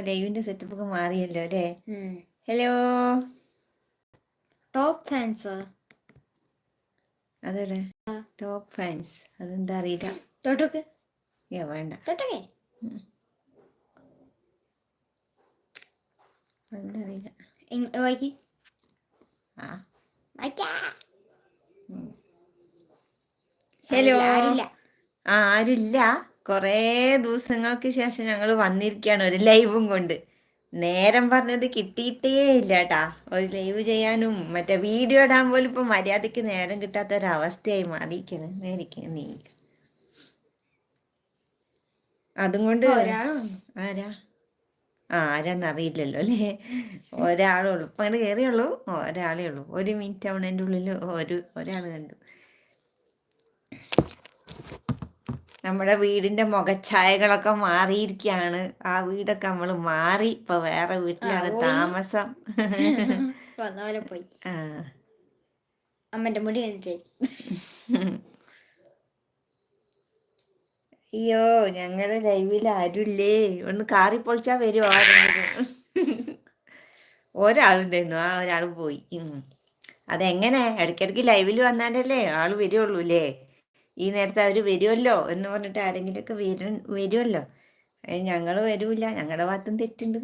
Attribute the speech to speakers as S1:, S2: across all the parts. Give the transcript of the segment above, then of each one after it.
S1: ലൈവിന്റെ setup ഒക്കെ മാറിയല്ലോ അല്ലേ? ഹലോ?
S2: ടോപ്പ് ഫാൻസ്
S1: അതെവിടെ ടോപ്പ് ഫാൻസ് അതെന്താ അറിയില്ല.
S2: തൊട്ടൊക്കെ.
S1: വേണ്ട.
S2: തൊട്ടൊക്കെ. വായിക്ക്.
S1: ആ. ഹലോ?
S2: ആരില്ല.
S1: ആ ആരുമില്ല കുറേ ദിവസങ്ങൾക്ക് ശേഷം ഞങ്ങൾ വന്നിരിക്കുകയാണ് ഒരു ലൈവും കൊണ്ട്. നേരം പറഞ്ഞത് കിട്ടിയിട്ടേ ഇല്ല കേട്ടാ ഒരു ലൈവ് ചെയ്യാനും മറ്റേ വീഡിയോ ഇടാൻ പോലും ഇപ്പം മര്യാദയ്ക്ക് നേരം കിട്ടാത്ത ഒരവസ്ഥയായി മാറിയിരിക്കണ് നേരിക്കുന്നു നീ. അതും കൊണ്ട് ആരാ? ആ ആരാന്ന് അറിയില്ലല്ലോ അല്ലേ? ഒരാളേ ഉള്ളൂ. ഇപ്പൊ അങ്ങനെ കയറിയുള്ളൂ ഒരാളേ ഉള്ളൂ. ഒരു മിനിറ്റ് ആവണതിന്റെ ഉള്ളിൽ ഒരു ഒരാൾ കണ്ടു. നമ്മുടെ വീടിന്റെ മുഖച്ഛായകളൊക്കെ മാറിയിരിക്കുകയാണ് ആ വീടൊക്കെ നമ്മൾ മാറി ഇപ്പൊ വേറെ വീട്ടിലാണ് താമസം.
S2: പോയി. അമ്മന്റെ മുടി
S1: അയ്യോ ഞങ്ങൾ ലൈവിൽ ആരുമില്ലേ ഒന്ന് കാറി പൊളിച്ചാ വരുമോ ആരെങ്കിലും? ഒരാളുണ്ടായിരുന്നു. ആ ഒരാൾ പോയി. അതെങ്ങനെ? ഇടയ്ക്കിടയ്ക്ക് ലൈവിൽ വന്നാലല്ലേ ആൾ വരുള്ളൂ അല്ലേ ഈ നേരത്തെ അവർ വരുമല്ലോ എന്ന് പറഞ്ഞിട്ട് ആരെങ്കിലുമൊക്കെ വരും വരുമല്ലോ ഞങ്ങൾ വരൂല ഞങ്ങളുടെ ഭാഗത്തും തെറ്റുണ്ട്.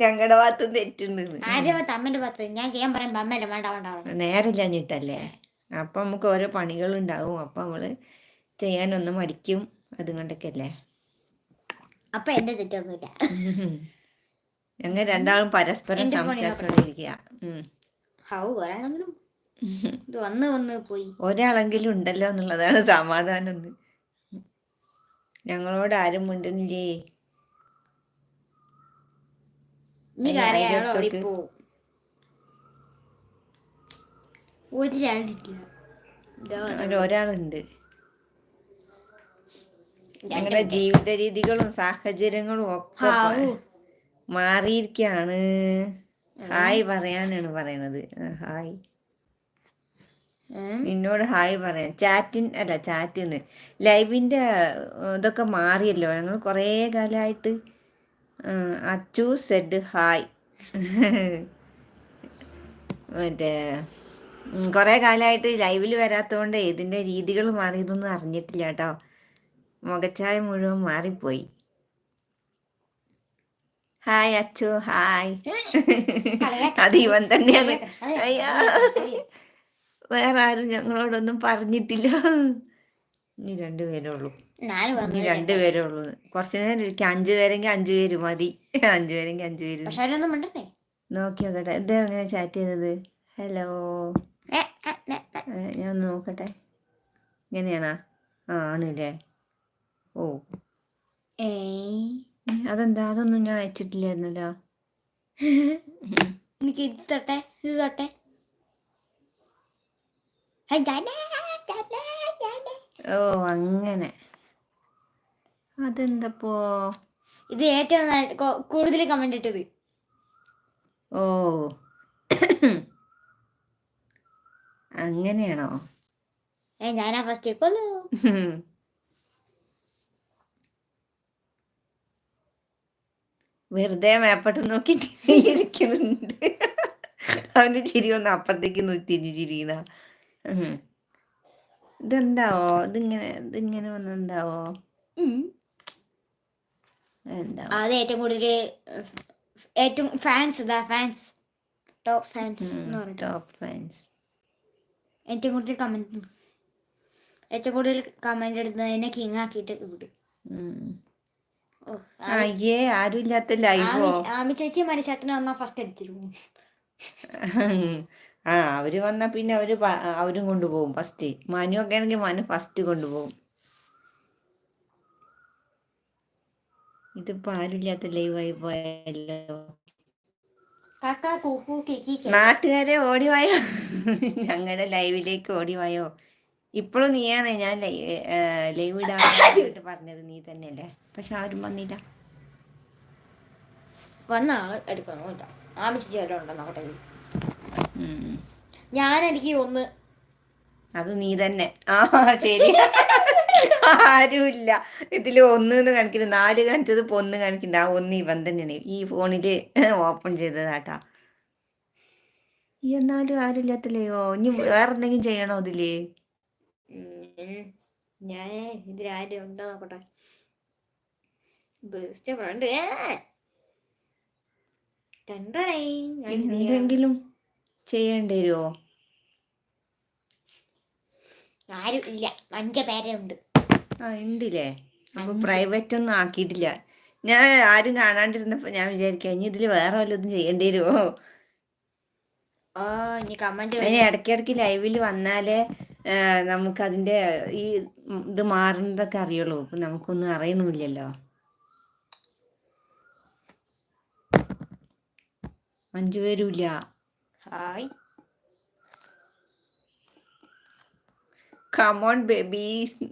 S1: ഞങ്ങളുടെ ഭാഗത്തും തെറ്റുണ്ട്
S2: ഞാൻ ചെയ്യാൻ
S1: നേരില്ലഞ്ഞിട്ടല്ലേ അപ്പം നമുക്ക് ഓരോ പണികളുണ്ടാവും. അപ്പം നമ്മൾ ചെയ്യാനൊന്നും മടിക്കും അതും കൊണ്ടൊക്കെ അല്ലേ
S2: അപ്പൊ എന്റെ തെറ്റൊന്നുമില്ല.
S1: ഞങ്ങൾ രണ്ടാളും പരസ്പരം സംസാരിച്ചോണ്ടിരിക്കുക.
S2: ഹൗ ഒരാളെങ്കിലും ഇത് വന്ന് വന്ന് പോയി.
S1: ഒരാളെങ്കിലും ഉണ്ടല്ലോ എന്നുള്ളതാണ് സമാധാനം ഒന്ന് ഞങ്ങളോട് ആരും മിണ്ടുന്നില്ലേ? ഒരാളുണ്ട്. ഞങ്ങളുടെ ജീവിത രീതികളും സാഹചര്യങ്ങളും ഒക്കെ മാറിയിരിക്കാണ്. മാറിയിരിക്കുകയാണ് ഹായ് പറയാനാണ് പറയണത്. ഹായ്. നിന്നോട് ഹായ് പറയാൻ. ചാറ്റിൻ അല്ല ചാറ്റിന്ന്. ലൈവിന്റെ ഇതൊക്കെ മാറിയല്ലോ. ഞങ്ങൾ കുറേ കാലമായിട്ട് അച്ചു സെഡ് ഹായ്. മറ്റേ കുറേ കാലമായിട്ട് ലൈവിൽ വരാത്തതുകൊണ്ട് ഇതിന്റെ രീതികൾ മാറിയതൊന്നും അറിഞ്ഞിട്ടില്ല കേട്ടോ. മുഖച്ചായ മുഴുവൻ മാറിപ്പോയി. ഹായ് അച്ചു. ഹായ്. അത് ഇവൻ തന്നെയാണ്. അയ്യോ. വേറെ ആരും ഞങ്ങളോടൊന്നും പറഞ്ഞിട്ടില്ല. ഇനി രണ്ടുപേരേ ഉള്ളൂ. ഇനി രണ്ടുപേരേ ഉള്ളൂ. കുറച്ചു നേരം ഇരിക്കും. അഞ്ചു പേരെങ്കിൽ അഞ്ചു പേര് മതി. അഞ്ചു പേരെങ്കിൽ അഞ്ചു പേര്
S2: പക്ഷെ അവരൊന്നും മിണ്ടണ്ടേ?
S1: നോക്കി നോക്കട്ടെ. എന്താ അങ്ങനെ ചാറ്റ് ചെയ്തത് ഹലോ. ഞാൻ ഒന്ന് നോക്കട്ടെ. എങ്ങനെയാണാ ആ ആണല്ലേ. ഓ. അതെന്താ? അതൊന്നും ഞാൻ അയച്ചിട്ടില്ലായിരുന്നല്ലോ.
S2: എനിക്ക് ഇത് തൊട്ടെ ഇത് തൊട്ടെ.
S1: ഓ അങ്ങനെ. അതെന്തപ്പോ?
S2: ഇത് ഏറ്റവും കൂടുതൽ കമന്റ് ഇട്ടത്.
S1: ഓ. അങ്ങനെയാണോ?
S2: ഏ ഞാനാ ഫസ്റ്റ്
S1: ഉം. വെറുതെ മേപ്പട്ട് നോക്കി ഇരിക്കുന്നുണ്ട് അവന്റെ ചിരി ഒന്ന് അപ്പുറത്തേക്ക് ഉം. ഇതെന്താവോ? ഇതിങ്ങനെ ഇതിങ്ങനെ വന്നെന്താവോ? എന്താവോ?
S2: അത് ഏറ്റവും കൂടുതൽ ഏറ്റവും ഫാൻസ് ഇതാ fans top fans
S1: top fans
S2: ഏറ്റവും കൂടുതൽ കമന്റ് ഏറ്റവും കൂടുതൽ കമന്റ് എടുത്തതിനെ കിങ് ആക്കിയിട്ട് വിടും
S1: അയ്യേ ആരും ഇല്ലാത്ത ലൈവോ
S2: ആമി- ചേച്ചി മരിച്ചേട്ടനെ വന്നാ ഫസ്റ്റ് അടിച്ചിരുന്നു
S1: ആ അവർ വന്നാ പിന്നെ അവർ പ- അവരും കൊണ്ടുപോകും ഫസ്റ്റ് മനു ഒക്കെ ആണെങ്കിൽ മനു ഫസ്റ്റ് കൊണ്ടുപോകും. ഇതിപ്പോ ആരുമില്ലാത്ത ലൈവായി പോയല്ലോ. നാട്ടുകാരെ ഓടിവായോ ഞങ്ങളുടെ ലൈവിലേക്ക് ഓടിവായോ ഇപ്പോഴും നീയാണ് ഞാൻ ലൈവ് ഇടാൻ പറഞ്ഞത് നീ തന്നെയല്ലേ. പക്ഷെ ആരും വന്നില്ല.
S2: വന്ന ആൾ എടുക്കണമില്ല ആമി ചേച്ചി വല്ലതും ഉണ്ടോ നോക്കട്ടെ
S1: ഉം.
S2: ഞാൻ എനിക്ക് ഒന്ന്.
S1: അത് നീ തന്നെ. ആ ശരി. ആരുമില്ല. ഇതിൽ ഒന്ന് എന്ന് കാണിക്കുന്നത് നാല് കാണിച്ചത് ഇപ്പൊ ഒന്ന് കാണിക്കുന്നുണ്ട് ആ ഒന്ന് ഇവൻ തന്നെയാണ്. ഈ ഫോണിൽ ഓപ്പൺ ചെയ്തതാട്ടാ. ഈ എന്നാലും ആരുമില്ലാത്തല്ലയോ ഇനി വേറെ എന്തെങ്കിലും ചെയ്യണോ ഇതിൽ?
S2: ഞാൻ ഇതിലാരും ഉണ്ടോ നോക്കട്ടെ. ബെസ്റ്റ് ഫ്രണ്ട്
S1: എന്തെങ്കിലും ചെയ്യേണ്ടി വരുമോ
S2: ആരും ഇല്ല. അഞ്ച പേരെ ഉണ്ട്
S1: ആ ഉണ്ടില്ലേ അപ്പൊ പ്രൈവറ്റ് ഒന്നും ആക്കിയിട്ടില്ല. ഞാൻ ആരും കാണാണ്ടിരുന്നപ്പോ ഞാൻ വിചാരിക്കാം ഇനി ഇതിൽ വേറെ വല്ലതും ചെയ്യേണ്ടി വരുമോ
S2: ഓ ഇനി കമന്റ്
S1: അതിന് ഇടയ്ക്കിടയ്ക്ക് ലൈവിൽ വന്നാലേ നമുക്ക് അതിന്റെ ഈ ഇത് മാറുന്നതൊക്കെ അറിയുള്ളൂ. ഇപ്പൊ നമുക്കൊന്നും അറിയണമില്ലല്ലോ. അഞ്ചുപേരും ഇല്ല.
S2: ഹായ്
S1: കമോൺ ബേബീസ്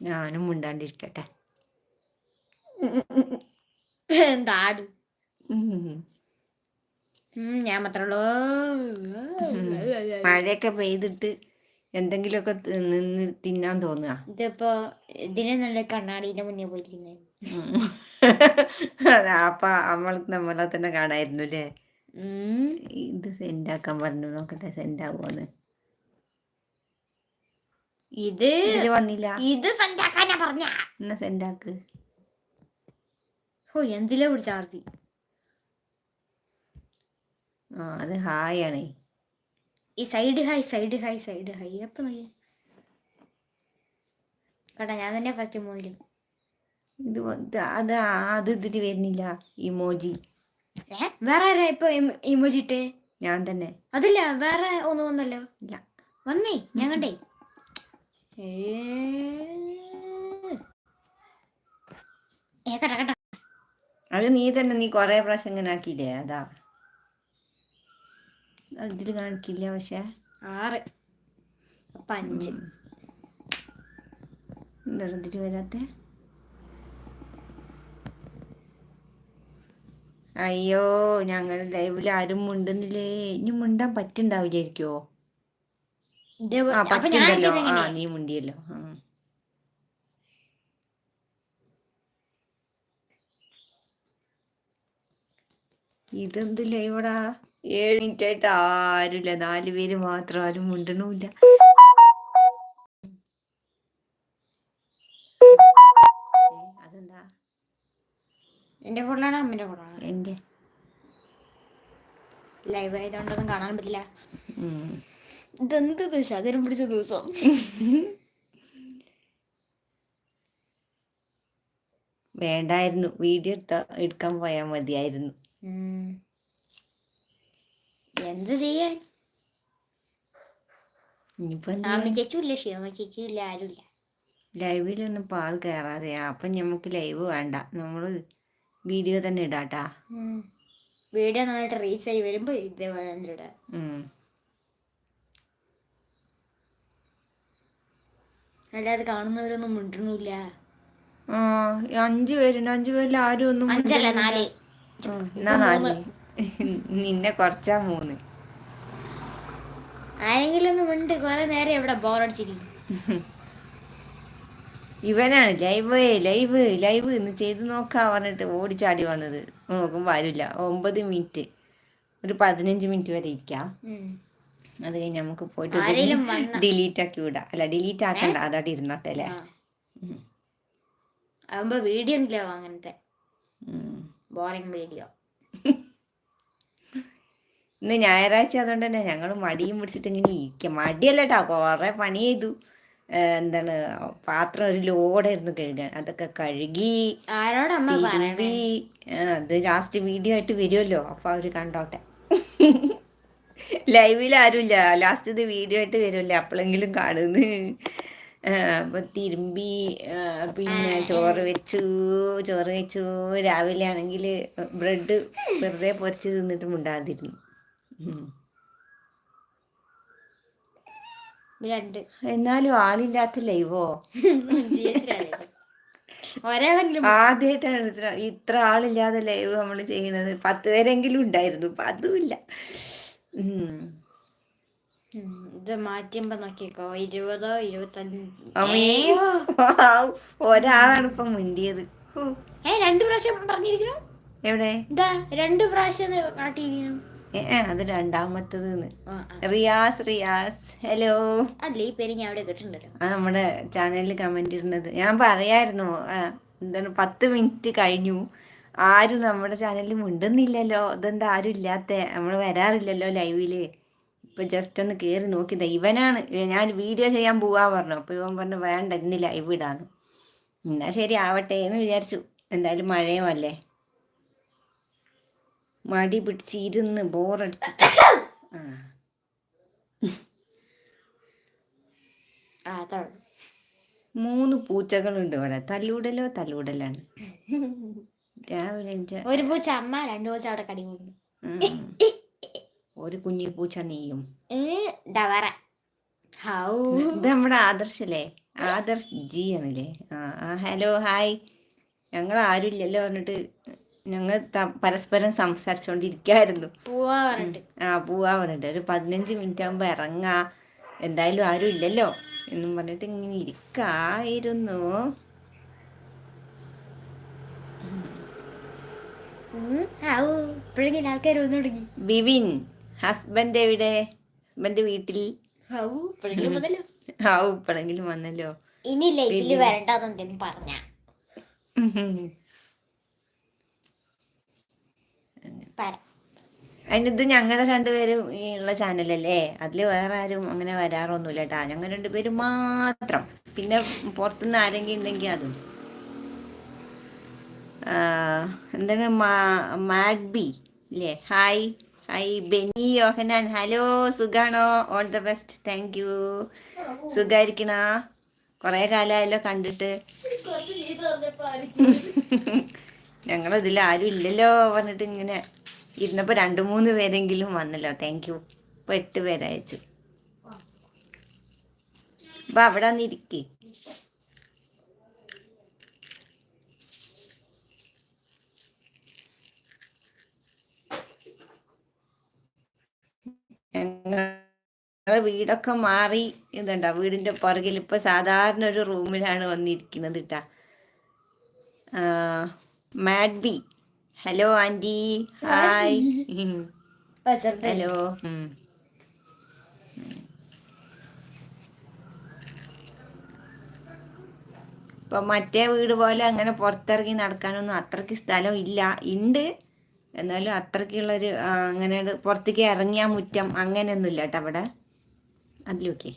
S1: ഞാനും മുണ്ടാണ്ടിരിക്കട്ടെ.
S2: എന്താട്. ഞാൻ മാത്രമല്ലോ
S1: മഴയൊക്കെ പെയ്തിട്ട് എന്തെങ്കിലുമൊക്കെ നിന്ന് തിന്നാൻ തോന്നുക.
S2: ഇതിപ്പോ ഇതിനെ നല്ല കണ്ണാടിന്റെ മുന്നേ.
S1: അതാ അപ്പൊ നമ്മൾക്ക് നമ്മളെ തന്നെ കാണായിരുന്നു അല്ലേ ഇത് സെൻഡ് ആക്കാൻ പറഞ്ഞു. നോക്കട്ടെ സെൻഡ് ആവുമെന്ന്
S2: ഇത്
S1: വന്നില്ല.
S2: ഇത് സെൻഡ് ആക്കാനാ പറഞ്ഞ.
S1: എന്നാ സെൻഡ് ആക്ക്
S2: ഓ എന്തിലാ പിടിച്ചാർത്തി
S1: ആ അത് ഹായ് ആണേ.
S2: ഈ side hi side hi side hi. അപ്പൊ നോക്കി കേട്ടാ ഞാൻ തന്നെ ഫസ്റ്റ് മോയിലും
S1: ഇത് അത് അത് ഇതിന് വരുന്നില്ല ഇമോജി.
S2: വേറെ ആരാ ഇപ്പൊ ഇമോജി ഇട്ട്?
S1: ഞാൻ തന്നെ.
S2: അതില്ല വേറെ ഒന്ന് വന്നല്ലോ.
S1: ഇല്ല.
S2: വന്നേ ഞാൻ കണ്ടേ. ഏ, കേട്ടാ കേട്ടാ
S1: അത് നീ തന്നെ നീ കൊറേ പ്രാവശ്യം ഇങ്ങനെ ആക്കിയില്ലേ അതാ. ഇതിൽ കാണിക്കില്ല പക്ഷെ.
S2: ആറ്. അപ്പം അഞ്ച്.
S1: എന്താണ് വരാത്ത വരാത്തെ? അയ്യോ ഞങ്ങൾ ലൈവിൽ ആരും മുണ്ടുന്നില്ലേ? ഇനി മുണ്ടാൻ പറ്റുണ്ടാവില്ലായിരിക്കോ
S2: ഇതേ-
S1: ആ പറ്റുണ്ടല്ലോ. ആ നീ മുണ്ടിയല്ലോ. ആ. ഇതെന്ത് ലൈവടാ? ഏഴ് മിനിറ്റ് ആയിട്ട് ആരുമില്ല നാല് പേര് മാത്രം ആരും മുണ്ടണില്ല. അതെന്താ?
S2: എന്റെ ഫോണിലാണ് അമ്മന്റെ ഫോണാണ്
S1: എന്റെ.
S2: ലൈവ് ആയതുകൊണ്ടൊന്നും കാണാൻ പറ്റില്ല.
S1: ഇതെന്ത്
S2: ഇതെന്ത് ശകരം പിടിച്ച ദിവസം
S1: വേണ്ടായിരുന്നു വീഡിയോ എടുത്ത എടുക്കാൻ പോയാൽ മതിയായിരുന്നു.
S2: എന്ത് ചെയ്യാൻ? ആമ ആരുമില്ല.
S1: ലൈവിലൊന്നും ഇപ്പൊ ആൾ കയറാതെയാ അപ്പൊ ഞമ്മക്ക് ലൈവ് വേണ്ട. നമ്മൾ വീഡിയോ തന്നെ ഇടാട്ടാ.
S2: വീഡിയോ നന്നായിട്ട് റീച്ച് ആയി വരുമ്പോ ഇതേപോലെ തന്നെ ഇടാം. അല്ലാതെ കാണുന്നവരൊന്നും മിണ്ടണില്ല.
S1: അഞ്ചു പേരുണ്ട്. അഞ്ചു പേരിൽ ആരും ഒന്നും
S2: അഞ്ചല്ല നാല്?
S1: നിന്നെ കുറച്ചാ മൂന്ന്.
S2: ആരെങ്കിലും ഒന്ന് മിണ്ട് കുറെ നേരം ഇവിടെ ബോറടിച്ചിരിക്കും.
S1: ഇവനാണ് ലൈവ് ലൈവ് ലൈവ് എന്ന് ചെയ്ത് നോക്കാ പറഞ്ഞിട്ട് ഓടിച്ചാടി വന്നത്. നോക്കുമ്പോ വരില്ല ഒമ്പത് മിനിറ്റ് ഒരു പതിനഞ്ച് മിനിറ്റ് വരെ ഇരിക്കാം. അത് കഴിഞ്ഞ് നമുക്ക് പോയിട്ട് ഡിലീറ്റ് ആക്കി വിടാം. അല്ല ഡിലീറ്റ് ആക്കണ്ട. അതവിടെ ഇരുന്നോട്ടെ അല്ലേ?
S2: വീഡിയോ ഇല്ല അങ്ങനത്തെ. ബോറിംഗ് വീഡിയോ
S1: ഇന്ന് ഞായറാഴ്ച അതുകൊണ്ട് തന്നെ ഞങ്ങൾ മടിയും പിടിച്ചിട്ട് ഇങ്ങനെ ഇരിക്കുക മടിയല്ല കേട്ടോ കുറെ പണി ചെയ്തു. എന്താണ് പാത്രം ഒരു ലോഡായിരുന്നു കഴുകാൻ. അതൊക്കെ കഴുകി തിരുമ്പി അത് ലാസ്റ്റ് വീഡിയോ ആയിട്ട് വരുമല്ലോ അപ്പൊ അവർ കണ്ടോട്ടെ. ലൈവിൽ ആരുമില്ല ലാസ്റ്റ് ഇത് വീഡിയോ ആയിട്ട് വരുമല്ലോ അപ്പോഴെങ്കിലും കാണുന്നു. അപ്പൊ തിരുമ്പി പിന്നെ ചോറ് വെച്ചു ചോറ് വെച്ചു. രാവിലെ ആണെങ്കിൽ ബ്രെഡ് വെറുതെ പൊരിച്ച് തിന്നിട്ട് മുണ്ടാതിരുന്നു.
S2: രണ്ട്.
S1: എന്നാലും ആളില്ലാത്ത ലൈവോ?
S2: ഒരാളെങ്കിലും
S1: ആദ്യമായിട്ടാണ് ഇത്ര ഇത്ര ആളില്ലാതെ ലൈവ് നമ്മൾ ചെയ്യണത് പത്ത് പേരെങ്കിലും ഉണ്ടായിരുന്നു ഇപ്പൊ അതുമില്ല.
S2: ഇത് മാറ്റുമ്പോ നോക്കിക്കോ ഇരുപതോ ഇരുപത്തഞ്ചോ
S1: ഒരാളാണ് ഇപ്പൊ മിണ്ടിയത്.
S2: ഏ രണ്ടു പ്രാവശ്യം പറഞ്ഞിരിക്കുന്നു.
S1: എവിടെ?
S2: രണ്ടു പ്രാവശ്യം
S1: ഏ, അത് രണ്ടാമത്തത്. റിയാസ് റിയാസ്. ഹലോ
S2: അല്ല ഈ പേര് ഞാൻ അവിടെ കേട്ടിട്ടുണ്ടല്ലോ.
S1: ആ നമ്മുടെ ചാനലിൽ കമന്റ് ഇടുന്നത്. ഞാൻ പറയായിരുന്നു എന്താണ് പത്ത് മിനിറ്റ് കഴിഞ്ഞു. ആരും നമ്മുടെ ചാനലിൽ മിണ്ടുന്നില്ലല്ലോ. ഇതെന്താ ആരും ഇല്ലാത്ത. നമ്മൾ വരാറില്ലല്ലോ ലൈവിൽ ഇപ്പൊ ജസ്റ്റ് ഒന്ന് കേറി നോക്കി ഇവനാണ് ഞാൻ വീഡിയോ ചെയ്യാൻ പോവാ പറഞ്ഞു. അപ്പൊ ഇവൻ പറഞ്ഞു വേണ്ട ഇന്ന് ലൈവ് ഇടാന്ന്. എന്നാ ശരി ആവട്ടെ എന്ന് വിചാരിച്ചു. എന്തായാലും മഴയും അല്ലേ? മടി പിടിച്ച് ഇരുന്ന് ബോറടിച്ചിട്ട്. ആ.
S2: അതാണ്
S1: മൂന്ന് പൂച്ചകളുണ്ട് ഇവിടെ. തല്ലൂടലോ തല്ലൂടലാണ്. രാവിലെ
S2: ഒരു പൂച്ച അമ്മ രണ്ടു പൂച്ച അവിടെ കടി
S1: ഒരു കുഞ്ഞി പൂച്ച നീയും. ഇത് നമ്മുടെ ആദർശല്ലേ? ആദർശ് ജി ആണല്ലേ? ആ ആ ഹലോ ഹായ്. ഞങ്ങൾ ആരുമില്ലല്ലോ പറഞ്ഞിട്ട് ഞങ്ങൾ പരസ്പരം സംസാരിച്ചുകൊണ്ടിരിക്കായിരുന്നു
S2: പോവാ പറഞ്ഞിട്ട്
S1: ആ പോവാ പറഞ്ഞിട്ട് ഒരു പതിനഞ്ച് മിനിറ്റ് ആകുമ്പോൾ ഇറങ്ങാ എന്തായാലും ആരും ഇല്ലല്ലോ എന്നും പറഞ്ഞിട്ട് ഇങ്ങനെ ഇരിക്കായിരുന്നു.
S2: ഹൗ ഇപ്പോഴെങ്കിലും ആൾക്കാർ വന്നു തുടങ്ങി.
S1: ബിവിൻ ഹസ്ബൻഡ് എവിടെ? ഹസ്ബൻഡ് വീട്ടിൽ?
S2: ഇപ്പോഴെങ്കിലും
S1: വന്നല്ലോ.
S2: ഇനി ലൈഫിൽ വരണ്ടെന്നെന്തെങ്കിലും പറഞ്ഞ. പറ.
S1: അതിനിത് ഞങ്ങളുടെ രണ്ടുപേരും ഈ ഉള്ള ചാനലല്ലേ? അതിൽ വേറെ ആരും അങ്ങനെ വരാറൊന്നുമില്ല കേട്ടാ ഞങ്ങൾ രണ്ടുപേരും മാത്രം. പിന്നെ പുറത്തുനിന്ന് ആരെങ്കിലും ഉണ്ടെങ്കിൽ അതും. എന്താണ് മാഡ് ബി അല്ലേ hi. Hi Beni Yohannan. Hello സുഖാണോ? All the best thank you സുഖായിരിക്കണ? കുറേ കാലമായല്ലോ കണ്ടിട്ട്. ഞങ്ങളിതിൽ ആരും ഇല്ലല്ലോ പറഞ്ഞിട്ട് ഇങ്ങനെ ഇരുന്നപ്പോ രണ്ടു മൂന്ന് പേരെങ്കിലും വന്നല്ലോ. താങ്ക് യു ഇപ്പൊ എട്ട് പേരയച്ചു അപ്പൊ അവിടെ വന്നിരിക്കേ വീടൊക്കെ മാറി ഇതുണ്ടാ? വീടിന്റെ പുറകിൽ ഇപ്പൊ സാധാരണ ഒരു റൂമിലാണ് വന്നിരിക്കുന്നത് കേട്ടാ mad B hello aunty hi hello. ഇപ്പൊ മറ്റേ വീട് പോലെ അങ്ങനെ പുറത്തിറങ്ങി നടക്കാനൊന്നും അത്രയ്ക്ക് സ്ഥലം ഇല്ല. ഉണ്ട് എന്നാലും അത്രക്കുള്ളൊരു അങ്ങനെ പുറത്തേക്ക് ഇറങ്ങിയാ മുറ്റം അങ്ങനെയൊന്നും ഇല്ല കേട്ടോ അവിടെ. അതിലൊക്കെ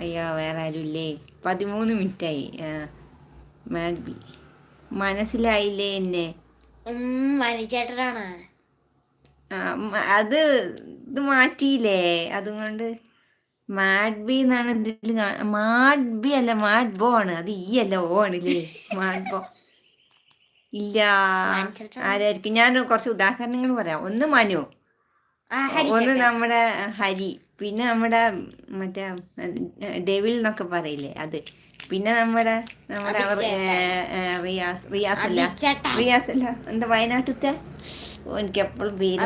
S1: അയ്യോ വേറെ ആരുമില്ലേ പതിമൂന്ന് മിനിറ്റായി. Mad B. മനസ്സിലായില്ലേ എന്നെ?
S2: മനുചേട്ടനാണ്
S1: അത് ഇത് മാറ്റിയില്ലേ? അതുകൊണ്ട് മാഡ് ബി എന്നാണ് ഇതിൽ മാഡ് ബി അല്ല മാഡ് ബോ ആണ്. അത് ഈ അല്ല ഓ ആണല്ലേ? മാഡ് ബോ ഇല്ല ആരായിരിക്കും? ഞാൻ കുറച്ച് ഉദാഹരണങ്ങൾ പറയാം. ഒന്ന് മനു. ഒന്ന് നമ്മുടെ ഹരി. പിന്നെ നമ്മുടെ മറ്റേ ഡെവിൽ എന്നൊക്കെ പറയില്ലേ അത്. പിന്നെ നമ്മുടെ നമ്മുടെ റിയാസ് റിയാസ് അല്ല. റിയാസ് അല്ല. എന്താ വയനാട്ടിലത്തെ? എനിക്ക് എപ്പോഴും പേര്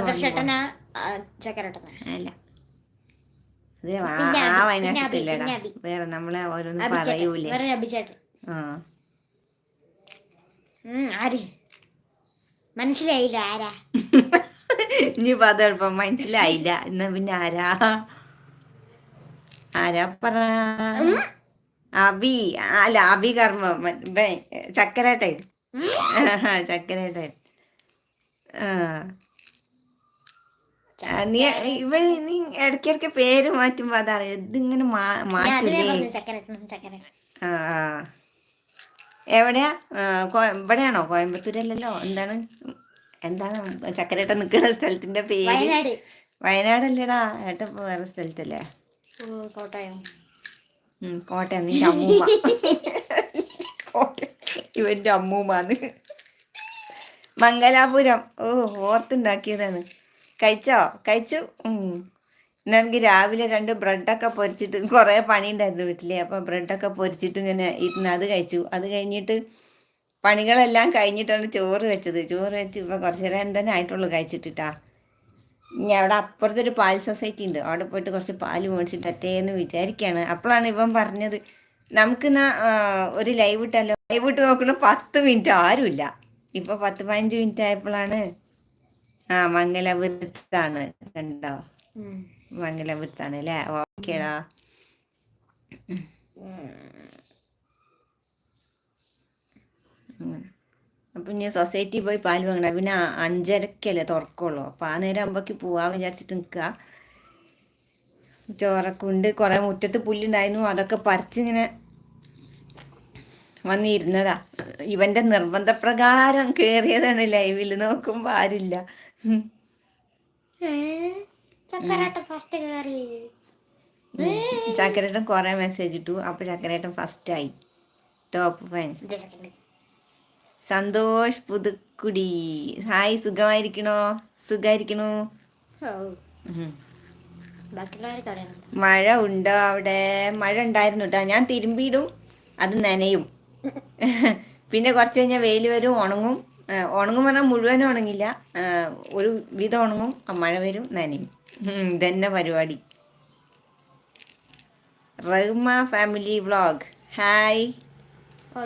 S1: അല്ല. അത് ആ- വയനാട്ടിലല്ലടാ. വേറെ നമ്മളെ ഓരോന്ന് പറയൂലേ. ആ.
S2: മനസ്സിലായില്ല ആരാ?
S1: ഇനി അത് എളുപ്പം മനസ്സിലായില്ല. എന്നാ പിന്നെ ആരാ? ആരാ പറ? അബി അല്ല അബി കർമ്മ ചക്കരേട്ടൻ. ചക്കരേട്ടൻ. നീ ഇവൻ നീ ഇടയ്ക്കിടയ്ക്ക് പേര് മാറ്റുമ്പോ അതാണ് ഇതിങ്ങനെ
S2: മാറ്റില്ലേ
S1: ആ. എവിടെയാ? ഇവിടെയാണോ? കോയമ്പത്തൂരല്ലല്ലോ? എന്താണ്? എന്താണ് ചക്കരേട്ട നിൽക്കുന്ന സ്ഥലത്തിന്റെ പേര്?
S2: വയനാട്.
S1: വയനാടല്ലേടാ? ഏട്ട വേറെ സ്ഥലത്തല്ലേ?
S2: കോട്ടയം.
S1: കോട്ടയം അമ്മൂമ്മ. ഇവന്റെ അമ്മൂമ്മന്ന്. മംഗലാപുരം. ഓ ഓർത്തുണ്ടാക്കിയതാണ്. കഴിച്ചോ? കഴിച്ചു. ഇന്നാണെങ്കിൽ രാവിലെ രണ്ട് ബ്രെഡൊക്കെ പൊരിച്ചിട്ട് കുറേ പണിയുണ്ടായിരുന്നു വീട്ടിൽ അപ്പോൾ ബ്രെഡൊക്കെ പൊരിച്ചിട്ട് ഇങ്ങനെ ഇരുന്ന് അത് കഴിച്ചു. അത് കഴിഞ്ഞിട്ട് പണികളെല്ലാം കഴിഞ്ഞിട്ടാണ് ചോറ് വെച്ചത്. ചോറ് വെച്ച് ഇപ്പൊ കുറച്ച് നേരം തന്നെ ആയിട്ടുള്ളൂ കഴിച്ചിട്ടിട്ടാ. ഇനി അവിടെ അപ്പുറത്തൊരു പാൽ സൊസൈറ്റി ഉണ്ട്. അവിടെ പോയിട്ട് കുറച്ച് പാൽ മേടിച്ചിട്ട് അറ്റേന്ന് വിചാരിക്കുകയാണ് അപ്പോഴാണ് ഇവൻ പറഞ്ഞത്. നമുക്ക് എന്നാ ഒരു ലൈവ് ഇട്ടല്ലോ. ലൈവ് ഇട്ട് നോക്കണ പത്ത് മിനിറ്റ് ആരുമില്ല. ഇപ്പൊ പത്ത് പതിനഞ്ച് മിനിറ്റ് ആയപ്പോഴാണ് ആ മംഗലപുരത്താണ് കണ്ടോ. മംഗലപുരത്താണ് അല്ലേ? ഓക്കേടാ. അപ്പം ഇനി സൊസൈറ്റി പോയി പാൽ വാങ്ങണം. പിന്നെ അഞ്ചരക്കല്ലേ തുറക്കുള്ളൂ. അപ്പം ആ നേരം ആകുമ്പോഴേക്ക് പോവാൻ വിചാരിച്ചിട്ട് നിൽക്കുക ചോറക്കുണ്ട് ഉണ്ട് കുറേ മുറ്റത്ത് പുല്ലുണ്ടായിരുന്നു. അതൊക്കെ പറിച്ചിങ്ങനെ വന്നിരുന്നതാ. ഇവന്റെ നിർബന്ധപ്രകാരം കയറിയതാണ് ലൈവിൽ നോക്കുമ്പോ ആരുമില്ല.
S2: ഫസ്റ്റ്
S1: ചക്കരേട്ടൻ കൊറേ. മെസ്സേജ് ഇട്ടു. അപ്പൊ ചക്കരേട്ടൻ ഫസ്റ്റായി top fans. Santhosh Puthukkudi. Hi സുഖമായിരിക്കണോ?
S2: കളയുന്നു
S1: മഴ ഉണ്ടോ അവിടെ? മഴ ഉണ്ടായിരുന്നു കേട്ടോ ഞാൻ തിരുമ്പിയിടും അത് നനയും. പിന്നെ കുറച്ച് കഴിഞ്ഞാൽ വെയിൽ വരും ഉണങ്ങും. ഉണങ്ങും പറഞ്ഞാൽ മുഴുവനും ഉണങ്ങില്ല. ഒരു വിധം ഉണങ്ങും ആ, മഴ വരും നനയും. ഇതന്നെ പരിപാടി. Rahma family vlog. ഹായ്.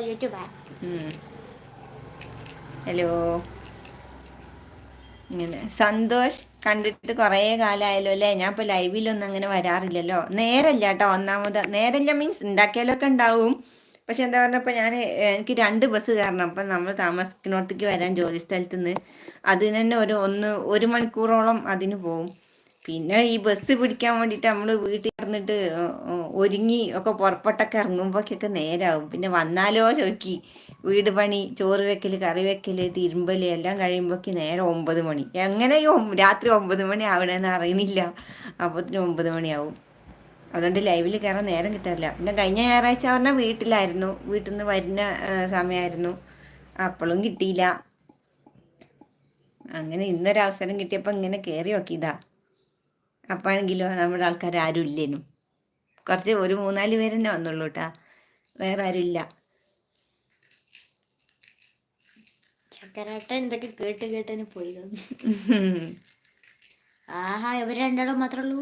S2: യൂട്യൂബാ.
S1: ഹലോ ഇങ്ങനെ. സന്തോഷ് കണ്ടിട്ട് കുറേ കാലമായല്ലോ അല്ലേ? ഞാൻ ഇപ്പോൾ ലൈവിലൊന്നും അങ്ങനെ വരാറില്ലല്ലോ. നേരല്ല കേട്ടോ ഒന്നാമത്. നേരല്ല മീൻസ് ഉണ്ടാക്കിയാലൊക്കെ ഉണ്ടാവും. പക്ഷെ എന്താ പറഞ്ഞപ്പോൾ ഞാൻ എനിക്ക് രണ്ട് ബസ് കയറണം. അപ്പം നമ്മൾ താമസിക്കുന്നിടത്തേക്ക് വരാൻ ജോലി സ്ഥലത്ത് നിന്ന് അതിന് തന്നെ ഒരു ഒന്ന് ഒരു മണിക്കൂറോളം അതിന് പോവും. പിന്നെ ഈ ബസ് പിടിക്കാൻ വേണ്ടിട്ട് നമ്മൾ വീട്ടിൽ നടന്നിട്ട് ഒരുങ്ങി ഒക്കെ പുറപ്പെട്ടൊക്കെ ഇറങ്ങുമ്പോഴൊക്കെ നേരാവും. പിന്നെ വന്നാലോ ചോക്കി വീട് പണി ചോറ് വെക്കൽ കറി വെക്കൽ തിരുമ്പൽ എല്ലാം കഴിയുമ്പോഴേക്ക് നേരെ ഒമ്പത് മണി. എങ്ങനെ ഈ രാത്രി ഒമ്പത് മണി ആവണമെന്ന് അറിയുന്നില്ല. അപ്പത്തിന് ഒമ്പത് മണിയാവും. അതുകൊണ്ട് ലൈവിൽ കയറാൻ നേരം കിട്ടാറില്ല. പിന്നെ കഴിഞ്ഞ ഞായറാഴ്ച പറഞ്ഞാൽ വീട്ടിലായിരുന്നു. വീട്ടിൽ നിന്ന് വരുന്ന സമയമായിരുന്നു അപ്പളും കിട്ടിയില്ല. അങ്ങനെ ഇന്നൊരവസരം കിട്ടിയപ്പോൾ ഇങ്ങനെ കയറി നോക്കിയതാ. അപ്പാണെങ്കിലോ നമ്മുടെ ആൾക്കാർ ആരും ഇല്ലേനും കുറച്ച് ഒരു മൂന്നാൽ പേര് തന്നെ വന്നുള്ളൂ കേട്ടാ വേറെ ആരുമില്ല.
S2: ചക്കരാട്ട എന്തൊക്കെ കേട്ട് കേട്ടന് പോയി ആഹാ ഇവർ രണ്ടാളും മാത്രമേ ഉള്ളൂ?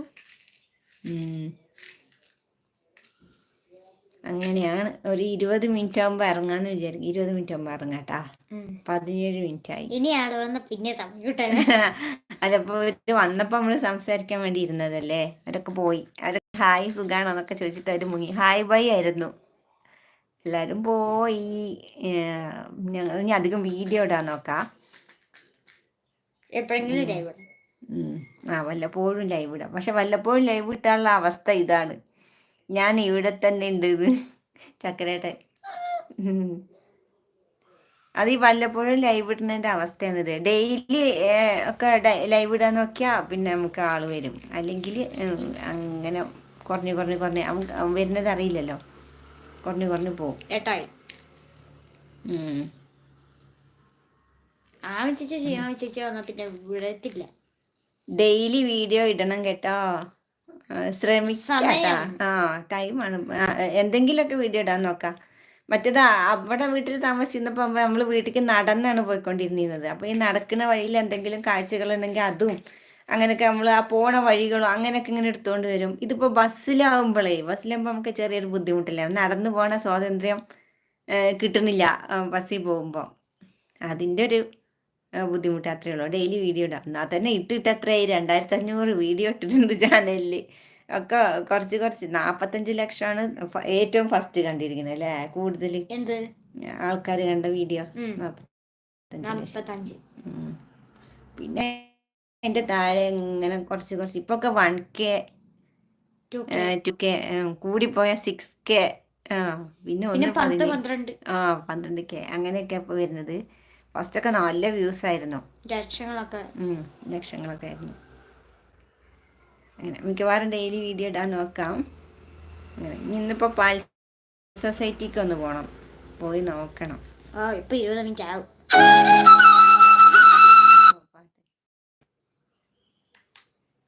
S1: അങ്ങനെയാണ്. ഒരു ഇരുപത് മിനിറ്റ് ആകുമ്പോ ഇറങ്ങാന്ന് വിചാരിക്കും. ഇരുപത് മിനിറ്റ് ആകുമ്പോ ഇറങ്ങാട്ടാ. പതിനേഴ് മിനിറ്റ് ആയി
S2: ഇനി ആൾ വന്ന പിന്നെ സമയം കിട്ടാൻ
S1: അല്ലപ്പോ ഇവർ വന്നപ്പോ നമ്മൾ സംസാരിക്കാൻ വേണ്ടി ഇരുന്നതല്ലേ? അവരൊക്കെ പോയി. അവരൊക്കെ ഹായ് സുഖാണോ എന്നൊക്കെ ചോദിച്ചിട്ട് അവർ മുങ്ങി. ഹായ് ബൈ ആയിരുന്നു. എല്ലാരും പോയി. ഞങ്ങൾ ഇനി അധികം വീഡിയോ ഇടാൻ നോക്കാം.
S2: എപ്പോഴെങ്കിലും ലൈവ്
S1: ഉം. ആ വല്ലപ്പോഴും ലൈവ് ഇടാം. പക്ഷെ വല്ലപ്പോഴും ലൈവ് ഇട്ടാനുള്ള അവസ്ഥ ഇതാണ്. ഞാൻ ഇവിടെ തന്നെ ഉണ്ട് ഇത്. ചക്കരേട്ടൻ. ഉം. അത് ഈ വല്ലപ്പോഴും ലൈവ് ഇടുന്നതിന്റെ അവസ്ഥയാണിത് ഡെയിലി ഒക്കെ ലൈവ് ഇടാൻ നോക്കിയാ പിന്നെ നമുക്ക് ആൾ വരും. അല്ലെങ്കിൽ അങ്ങനെ കുറഞ്ഞ് കുറഞ്ഞ് കുറഞ്ഞ്. അവൻ വരുന്നത് അറിയില്ലല്ലോ. കുറഞ്ഞ് കുറഞ്ഞ് പോവും.
S2: ഏട്ടായി ആ ചേച്ചി ചെയ്യാൻ ചേച്ചി വന്ന പിന്നെ വിടത്തില്ല.
S1: ഡെയിലി വീഡിയോ ഇടണം കേട്ടോ. ശ്രമിക്കാം ശ്രമിക്കാട്ടാ ആ ടൈമാണ് എന്തെങ്കിലുമൊക്കെ വീഡിയോ ഇടാൻ നോക്കാം. മറ്റേത് അവിടെ വീട്ടിൽ താമസിച്ചിരുന്നപ്പോൾ നമ്മൾ വീട്ടിലേക്ക് നടന്നാണ് പോയിക്കൊണ്ടിരുന്നത്. അപ്പോൾ ഈ നടക്കുന്ന വഴിയിൽ എന്തെങ്കിലും കാഴ്ചകളുണ്ടെങ്കിൽ അതും അങ്ങനെയൊക്കെ നമ്മൾ ആ പോണ വഴികളോ അങ്ങനെയൊക്കെ ഇങ്ങനെ എടുത്തുകൊണ്ട് വരും. ഇതിപ്പോൾ ബസ്സിലാവുമ്പോഴേ ബസ്സിലാകുമ്പോൾ നമുക്ക് ചെറിയൊരു ബുദ്ധിമുട്ടില്ല. നടന്നു പോണ സ്വാതന്ത്ര്യം കിട്ടുന്നില്ല ബസ്സിൽ പോകുമ്പോൾ അതിന്റെ ഒരു ബുദ്ധിമുട്ട് അത്രേ ഉള്ളൂ. ഡെയിലി വീഡിയോ ഇടാം. എന്നാൽ തന്നെ ഇട്ടിട്ട് എത്രയായി രണ്ടായിരത്തി അഞ്ഞൂറ് വീഡിയോ ഇട്ടിട്ടുണ്ട് ചാനലിൽ ഒക്കെ കുറച്ച് കുറച്ച് നാപ്പത്തഞ്ച് ലക്ഷമാണ് ഏറ്റവും ഫസ്റ്റ് കണ്ടിരിക്കുന്നത് അല്ലേ? കൂടുതൽ
S2: എന്ത്?
S1: ആൾക്കാർ കണ്ട വീഡിയോ.
S2: നാപ്പത്തഞ്ച്
S1: പിന്നെ എന്റെ താഴെ ഇങ്ങനെ കുറച്ച് കുറച്ച് ഇപ്പൊ ഒക്കെ വൺ കെ
S2: ടു
S1: കെ കൂടിപ്പോയ സിക്സ് കെ ആ പിന്നെ
S2: പന്ത്രണ്ട്
S1: ആ പന്ത്രണ്ട് കെ അങ്ങനെയൊക്കെ വരുന്നത്. ഫസ്റ്റൊക്കെ നല്ല വ്യൂസ് ആയിരുന്നു.
S2: ലക്ഷങ്ങളൊക്കെ.
S1: ലക്ഷങ്ങളൊക്കെ ആയിരുന്നു. അങ്ങനെ മിക്കവാറും ഡെയിലി വീഡിയോ ഇടാൻ നോക്കാം. അങ്ങനെ ഇനി ഇന്നിപ്പോൾ പാൽ സൊസൈറ്റിക്ക് ഒന്ന് പോകണം പോയി നോക്കണം.
S2: ആ ഇപ്പൊ ഇരുപത് മിനിറ്റ് ആവും.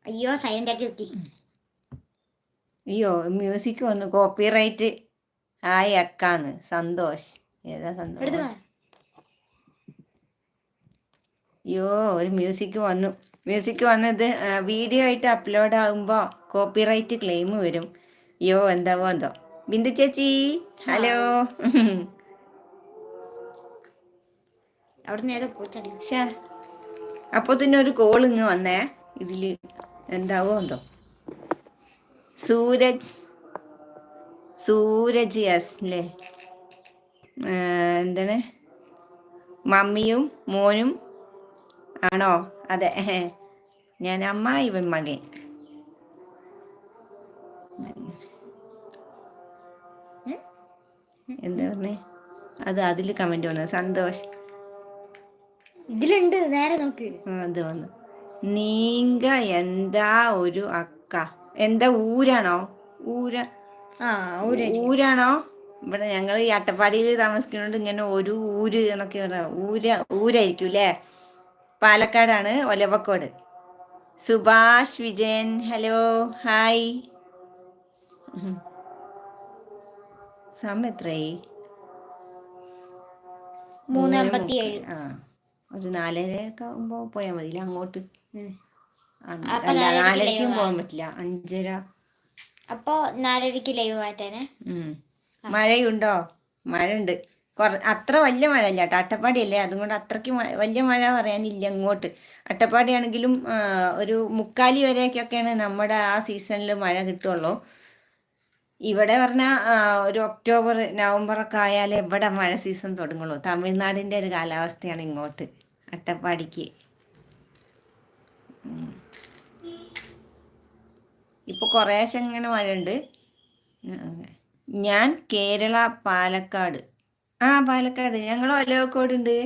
S2: അയ്യോ സൈലന്റ് ആക്കി വെക്കി
S1: അയ്യോ മ്യൂസിക് വന്നു. കോപ്പിറൈറ്റ് ആയി അക്കാന്ന്. സന്തോഷ്. ഏതാ സന്തോഷ്? അയ്യോ ഒരു മ്യൂസിക് വന്നു. മ്യൂസിക് വന്നത് വീഡിയോ ആയിട്ട് അപ്ലോഡ് ആകുമ്പോൾ കോപ്പിറൈറ്റ് ക്ലെയിം വരും. യോ എന്താവോ എന്തോ. ബിന്ദു ചേച്ചി ഹലോ. അപ്പൊ തന്നെ ഒരു കോൾ ഇങ്ങ് വന്നേ. ഇതിൽ എന്താവോ എന്തോ. സൂരജ് സൂരജ് യെസ് അല്ലേ എന്താണ്? മമ്മിയും മോനും ആണോ? അതെ ഞാൻ അമ്മ ഇവൻ മകൻ. എന്താ പറഞ്ഞേ? അത് അതിൽ കമന്റ് വന്നത് സന്തോഷ്.
S2: ഇതിലുണ്ട്. നേരെ നോക്ക്.
S1: അത് വന്നു. നീങ്ക എന്താ ഒരു അക്ക? എന്താ ഊരാണോ? ഊര. ഊരാണോ? ഇവിടെ ഞങ്ങൾ ഈ അട്ടപ്പാടിയിൽ താമസിക്കുന്നതുകൊണ്ട് ഇങ്ങനെ ഒരു ഊര് എന്നൊക്കെ പറയാം ഊര ഊരായിരിക്കും അല്ലേ? പാലക്കാടാണ് Olavakkode. Subhash Vijayan hello hi. സമയം എത്രയായി ആ ഒരു നാലര ആകുമ്പോ പോയാൽ അങ്ങോട്ട്
S2: നാലരക്കും
S1: അല്ല
S2: നാലരയ്ക്ക്
S1: നാലരയ്ക്കും പോകാൻ പറ്റില്ല. അഞ്ചര.
S2: അപ്പൊ നാലരക്ക് ലൈവ് മാറ്റാനെ
S1: മഴയുണ്ടോ? മഴ ഉണ്ട് കുറ അത്ര വലിയ മഴ അല്ല കേട്ടോ അട്ടപ്പാടിയല്ലേ? അതുകൊണ്ട് അത്രയ്ക്ക് വലിയ മഴ പറയാനില്ല അങ്ങോട്ട് അട്ടപ്പാടി ആണെങ്കിലും ആ, ഒരു മുക്കാലി വരെയൊക്കെയാണ് നമ്മുടെ ആ സീസണിൽ മഴ കിട്ടുള്ളൂ. ഇവിടെ പറഞ്ഞാൽ ഒരു ഒക്ടോബർ നവംബർ ഒക്കെ ആയാൽ ഇവിടെ മഴ സീസൺ തുടങ്ങുള്ളൂ. തമിഴ്നാടിന്റെ ഒരു കാലാവസ്ഥയാണ് ഇങ്ങോട്ട് അട്ടപ്പാടിക്ക്. ഇപ്പൊ കുറേശ്ശെ ഇങ്ങനെ മഴ ഉണ്ട് ഞാൻ കേരള പാലക്കാട്. ആ പാലക്കാട്. ഞങ്ങൾ ഒലവക്കോട് ഉണ്ട്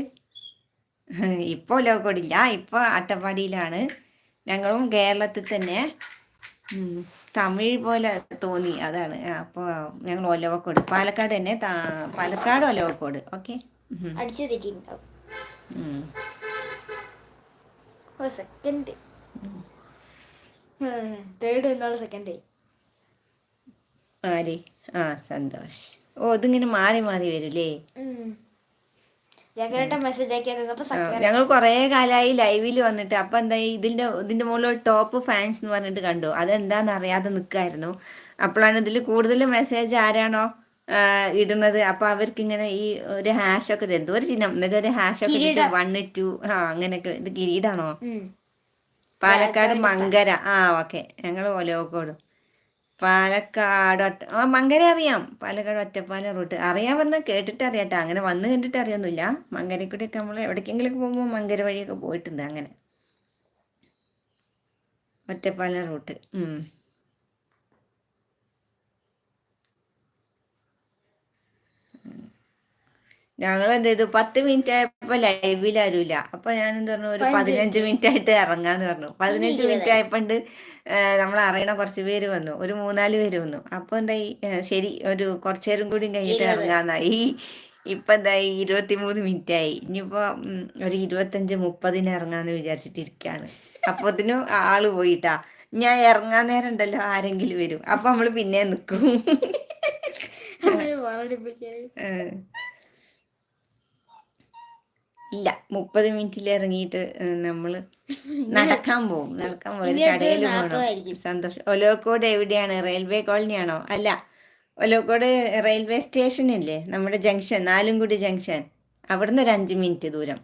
S1: ഇപ്പോൾ ഒലവക്കോടില്ല ഇപ്പോൾ അട്ടപ്പാടിയിലാണ്. ഞങ്ങളും കേരളത്തിൽ തന്നെ. തമിഴ് പോലെ തോന്നി അതാണ്. അപ്പോൾ ഞങ്ങൾ ഒലവക്കോട്. പാലക്കാട് തന്നെ Palakkad Olavakkode. Okay?
S2: Second third എന്നുള്ള
S1: ആരെ? ആ സന്തോഷ്. ഓ ഇതിങ്ങനെ മാറി മാറി വരൂലേ? ഞങ്ങൾ കൊറേ കാലായി ലൈവിൽ വന്നിട്ട് അപ്പൊ എന്താ ഇതിന്റെ ഇതിന്റെ മുകളിൽ ടോപ്പ് ഫാൻസ് എന്ന് പറഞ്ഞിട്ട് കണ്ടു. അതെന്താന്ന് അറിയാതെ നിൽക്കായിരുന്നു അപ്പോഴാണ് ഇതിൽ കൂടുതൽ മെസ്സേജ് ആരാണോ ഇടുന്നത്. അപ്പൊ അവർക്ക് ഇങ്ങനെ ഈ ഒരു ഹാഷ് ഒക്കെ എന്തോ ഒരു ചിഹ്നം. എന്നിട്ട് ഒരു ഹാഷ് ഒക്കെ ഇട്ടിട്ട് വൺ ടു ആ അങ്ങനെയൊക്കെ. ഇത് കിരീടാണോ? പാലക്കാട് മങ്കര. ആ ഓക്കെ ഞങ്ങൾ ഒലോക്കോട് പാലക്കാട് ഒറ്റ ആ മങ്കര അറിയാം. പാലക്കാട് ഒറ്റപ്പാലം റൂട്ട്. അറിയാൻ പറഞ്ഞാൽ കേട്ടിട്ട് അറിയാട്ടോ. അങ്ങനെ വന്ന് കണ്ടിട്ട് അറിയൊന്നുമില്ല. മങ്കരക്കൂടിയൊക്കെ നമ്മൾ എവിടേക്കെങ്കിലും പോകുമ്പോൾ മങ്കര വഴിയൊക്കെ പോയിട്ടുണ്ട് അങ്ങനെ. ഒറ്റപ്പാലം റൂട്ട്. ഞങ്ങൾ എന്ത് ചെയ്തു പത്ത് മിനിറ്റ് ആയപ്പോ ലൈവിൽ ആരുമില്ല അപ്പൊ ഞാൻ എന്ത് പറഞ്ഞു ഒരു പതിനഞ്ച് മിനിറ്റ്. ആയിട്ട് ഇറങ്ങാന്ന് പറഞ്ഞു. പതിനഞ്ച് മിനിറ്റ് ആയപ്പോണ്ട് നമ്മൾ അറിയണ കുറച്ച് പേര് വന്നു. ഒരു മൂന്നാൽ പേര് വന്നു. അപ്പൊ എന്തായി? ശരി ഒരു കുറച്ചു നേരം കൂടി കഴിഞ്ഞിട്ട് ഇറങ്ങാന്നായി ഇപ്പൊ എന്തായി? ഇരുപത്തിമൂന്ന് മിനിറ്റ് ആയി ഇനിയിപ്പോ ഒരു ഇരുപത്തഞ്ച് മുപ്പതിന് ഇറങ്ങാന്ന് വിചാരിച്ചിട്ടിരിക്കാണ്. അപ്പത്തിനും ആൾ പോയിട്ടാ. ഞാൻ ഇറങ്ങാൻ നേരം ഉണ്ടല്ലോ ആരെങ്കിലും വരും. അപ്പൊ നമ്മൾ പിന്നെ നിക്കും. ഏ. ഇല്ല മുപ്പത് മിനിറ്റിൽ ഇറങ്ങിയിട്ട് നമ്മൾ നടക്കാൻ പോകും നടക്കാൻ പോകും കടയിൽ പോകണം സന്തോഷം. ഒലോക്കോട് എവിടെയാണ്? റെയിൽവേ കോളനിയാണോ? ആണോ അല്ല ഒലോക്കോട് റെയിൽവേ സ്റ്റേഷൻ ഇല്ലേ നമ്മുടെ ജംഗ്ഷൻ നാലുംകുടി ജംഗ്ഷൻ. അവിടുന്ന് ഒരു അഞ്ച് മിനിറ്റ് ദൂരം.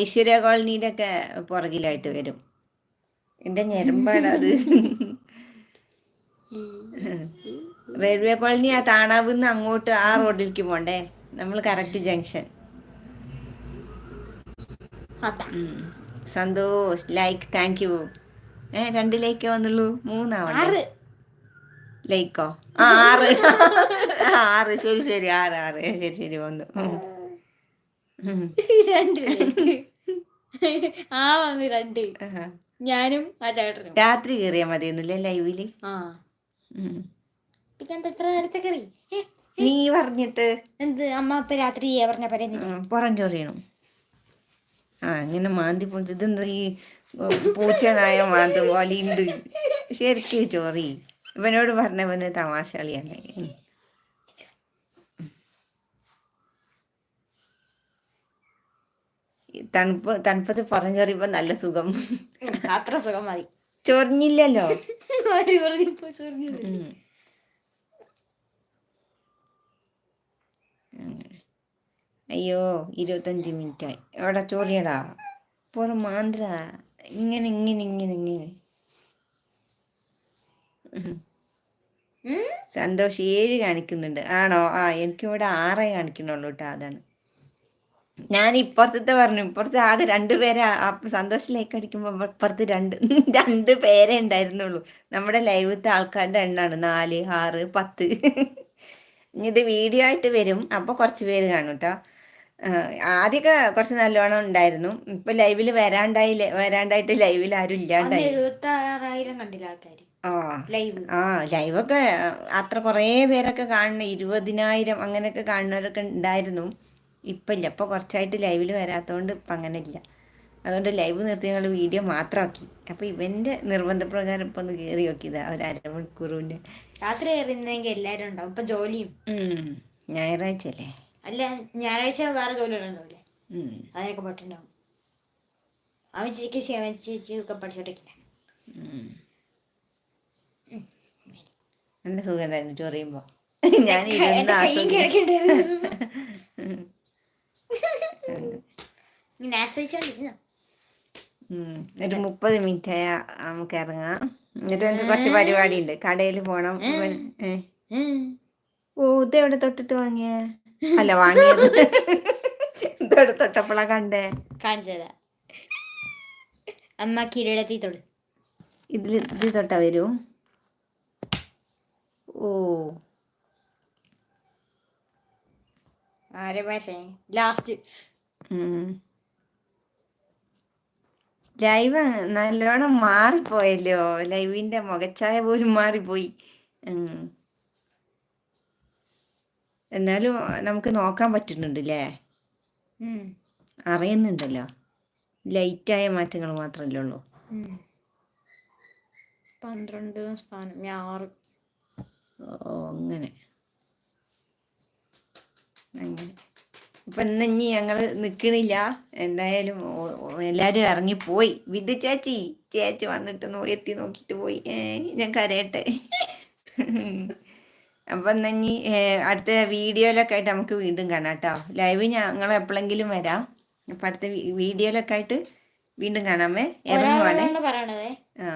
S1: ഐശ്വര്യ കോളനിയുടെ ഒക്കെ പുറകിലായിട്ട് വരും. എന്റെ ഞെരമ്പാടത് റെയിൽവേ കോളനി ആ താണാവുന്ന് അങ്ങോട്ട് ആ റോഡിലേക്ക് പോണ്ടേ? നമ്മൾ correct junction. Santhosh like thank you ഏ രണ്ട് ലൈക്കേ വന്നുള്ളൂ മൂന്നാവണം.
S2: ആറ്.
S1: ലൈക്കോ? ആ ആറ്. ആറ്. ശരി ശരി. ആറ് ആറ്. ശരി ശരി. വന്നു.
S2: ആ വന്നു രണ്ട്. ഞാനും ആ ചേട്ടനും.
S1: രാത്രി കയറിയാ മതിയെന്നില്ലേ
S2: ലൈവിൽ.
S1: നീ പറഞ്ഞിട്ട്.
S2: എന്ത്? അമ്മ ഇപ്പൊ രാത്രി പറഞ്ഞ പറയുന്നു
S1: ഉം, പുറം ചൊറിയണം ആ ഇങ്ങനെ മാന്തി പൊളിച്ച് ഇതെന്താ ഈ പൂച്ചനായ പൂച്ച നായ മാന്ത പോലെ ഉണ്ട് ശരിക്കും ചോറി. ഇവനോട് പറഞ്ഞവന് തമാശ കളിയാണ് തണുപ്പ് തണുപ്പത്ത് പറഞ്ഞറിയുമ്പോ നല്ല സുഖം.
S2: അത്ര സുഖം മതി.
S1: ചൊറിഞ്ഞില്ലല്ലോ.
S2: ആര്
S1: അയ്യോ ഇരുപത്തഞ്ച് മിനിറ്റായി. എവിടെ ചോറിയടാ? പോലെ മാന്ത്ര. ഇങ്ങനെ ഇങ്ങനെ ഇങ്ങനെ ഇങ്ങനെ? സന്തോഷ് ഏഴ് കാണിക്കുന്നുണ്ട്. ആണോ? ആ എനിക്കിവിടെ ആറേ കാണിക്കണുള്ളൂ കേട്ടോ അതാണ്. ഞാൻ ഇപ്പുറത്തെ പറഞ്ഞു. ഇപ്പുറത്ത് ആകെ രണ്ട് പേരെ. സന്തോഷിലേക്ക് അടിക്കുമ്പോൾ ഇപ്പുറത്ത് രണ്ട് രണ്ട് പേരെ ഉണ്ടായിരുന്നുള്ളൂ. നമ്മുടെ ലൈവത്തെ ആൾക്കാരുടെ എണ്ണാണ്. നാല് ആറ് പത്ത്. ഇത് വീഡിയോ ആയിട്ട് വരും. അപ്പോൾ കുറച്ച് പേര് കാണും കേട്ടോ ആദ്യമൊക്കെ കുറച്ച് നല്ലോണം ഉണ്ടായിരുന്നു. ഇപ്പൊ ലൈവിൽ വരാണ്ടായി വരാണ്ടായിട്ട് ലൈവിൽ ആരും ഇല്ലാണ്ടായി.
S2: എഴുപത്തി ആറായിരം കണ്ടില്ല ആൾക്കാർ
S1: ആ. ആ ലൈവൊക്കെ അത്ര കുറേ പേരൊക്കെ കാണുന്ന ഇരുപതിനായിരം അങ്ങനെയൊക്കെ കാണുന്നവരൊക്കെ ഉണ്ടായിരുന്നു. ഇപ്പം ഇല്ല. ഇപ്പോൾ കുറച്ചായിട്ട് ലൈവിൽ വരാത്തതുകൊണ്ട് ഇപ്പം അങ്ങനെ ഇല്ല. അതുകൊണ്ട് ലൈവ് നിർത്തി ഞങ്ങൾ വീഡിയോ മാത്രമാക്കി അപ്പോൾ ഇവന്റെ നിർബന്ധപ്രകാരം ഇപ്പം ഒന്ന് കയറി നോക്കിയതാ ഒരു അരമണിക്കൂർ മുന്നേ
S2: രാത്രി കയറിയിരുന്നെങ്കിൽ എല്ലാരും ഉണ്ടാവും. ഇപ്പൊ ജോലിയും.
S1: ഞായറാഴ്ച അല്ലേ
S2: അല്ല ഞായറാഴ്ച വേറെ ജോലി ഉണ്ടാവില്ലേ
S1: ഉം.
S2: അതിനൊക്കെ പോയിട്ടുണ്ടാവും അവൻ ചേച്ചി ശിവൻ ചേച്ചി ഒക്കെ പഠിച്ചോണ്ടിരിക്കില്ല.
S1: നല്ല സുഖമുണ്ടായിരുന്നു ചൊറിയുമ്പോൾ ഞാൻ ഒരു മുപ്പത് മിനിറ്റ് ആയ നമുക്ക് ഇറങ്ങാം. എന്നിട്ട് എനിക്ക് കുറച്ച് പരിപാടി ഉണ്ട് കടയിൽ പോണം. ഓ ഇത് എവിടെ തൊട്ടിട്ട് വാങ്ങിയ? അല്ല വാങ്ങിയത്. ഇതെവിടെ തൊട്ടപ്പോഴാ കണ്ടേ.
S2: കാണിച്ചതാ. അമ്മ കിരീടത്തി തൊടു.
S1: ഇതിൽ ഇതിൽ തൊട്ടാ വരൂ. ഓ.
S2: ആരെ ലാസ്റ്റ്.
S1: ലൈവ് നല്ലോണം മാറിപ്പോയല്ലോ. ലൈവിന്റെ മുഖച്ഛായ പോലും മാറിപ്പോയി. എന്നാലും നമുക്ക് നോക്കാൻ പറ്റുന്നുണ്ട് അല്ലേ അറിയുന്നുണ്ടല്ലോ. ലൈറ്റായ മാറ്റങ്ങൾ മാത്രമല്ലേ ഉള്ളൂ.
S2: പന്ത്രണ്ട് സ്ഥാനം. ആറ്.
S1: ഓ അങ്ങനെ. അങ്ങനെ. ഇപ്പൊ ഇന്ന് ഇനി ഞങ്ങൾ നിക്കണില്ല. എന്തായാലും എല്ലാരും ഇറങ്ങി എല്ലാരും ഇറങ്ങിപ്പോയി. വിദ്യ ചേച്ചി ചേച്ചി വന്നിട്ട് എത്തി നോക്കിട്ട് പോയി. ഞാൻ കരയട്ടെ. അപ്പൊ എന്നാ ഇനി അടുത്ത വീഡിയോയിലൊക്കെ ആയിട്ട് നമുക്ക് വീണ്ടും കാണാം കേട്ടോ ലൈവ് ഞങ്ങൾ എപ്പോഴെങ്കിലും വരാം. അപ്പൊ അടുത്ത വീഡിയോയിലൊക്കെ ആയിട്ട് വീണ്ടും കാണാമേ. ഇറങ്ങുവാണ്. ആ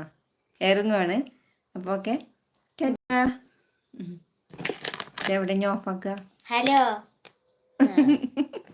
S1: ഇറങ്ങുവാണ്. അപ്പോൾ ഓക്കെ. എവിടെ ഞാൻ ഓഫാക്കുക
S2: ഹലോ.